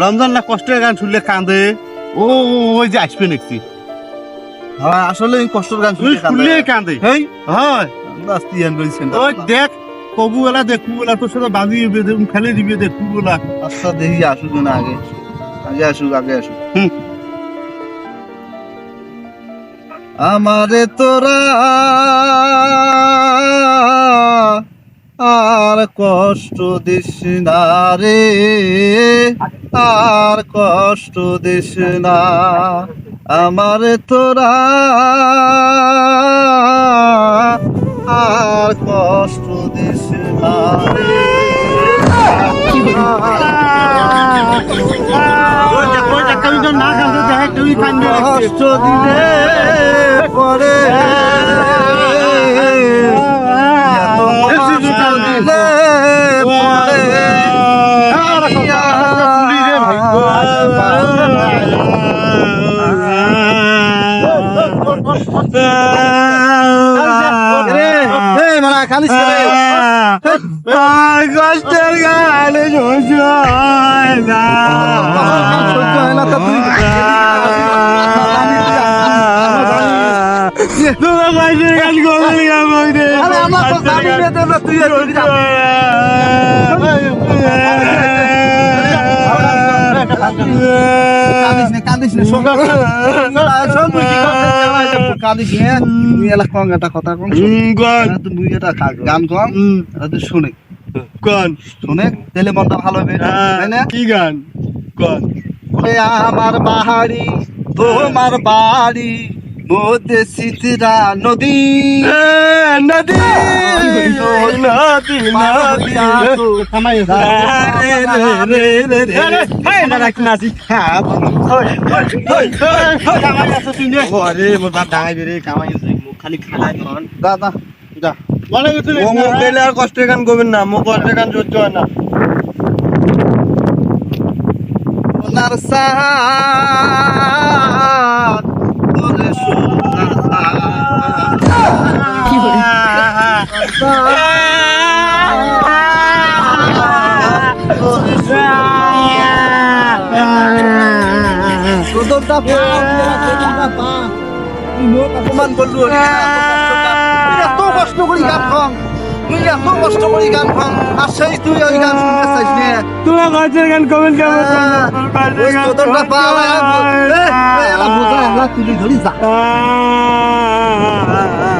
রমজান না কষ্টের গান শুনলে কাঁদে? ও ওই যে আসবে নাকি? হ্যাঁ আসলে কষ্টের গান শুনলে কাঁদে। হয়। আস্তি ওই দেখ কবু এলা দেখ কুবেলা তোর সাথে বাঁধিয়ে দিবে দেখুন ফেলে দিবে দেখ কুবেলা আচ্ছা দেখি আসুক না আগে। আগে আসুক আগে আসুক। হুম। আমারে তোরা আর কষ্ট দিস না রে, আর কষ্ট দিস না। আমারে তোরা আর কষ্ট দিস না রে। কষ্ট দিলে পরে এত কষ্ট দিলে পরে এই মারা খালিস করে কষ্টের গান সহ্য হয় না সহ্য হয় না তা তুই তোমার কষ্টের গান করলি আমাকে আমার তো দাবি পেতে না তুই আর তুই যা। কাঁদিস না। কাঁদিস না শোন শোন তুই কি করছিস জামাই যাব, কাঁদিস না তুই এলা কং একটা কথা কং শোন। এলা তুই মুই এটা খা- গান কম এটা তুই শুনে। কোন। শুনে তাহলে মনটা ভালো হবে তাই না? কি গান? কোন। আমার বাহারি তোমার বাড়ি মধ্যে সিতরা নদী। নদী নদী। আর কষ্টের গান করবেন না মুখ কষ্টের গান সহ্য হয় না ওনার তুই লোক অপমান করলু এত কষ্ট করি গান খং তুই এত কষ্ট করি গান খাম আর সেই তুই ওই গান শুনতে চাইস না। গান করবেন কেমন ওই তোদরটা বুঝা তুলি ধরি যা। Ah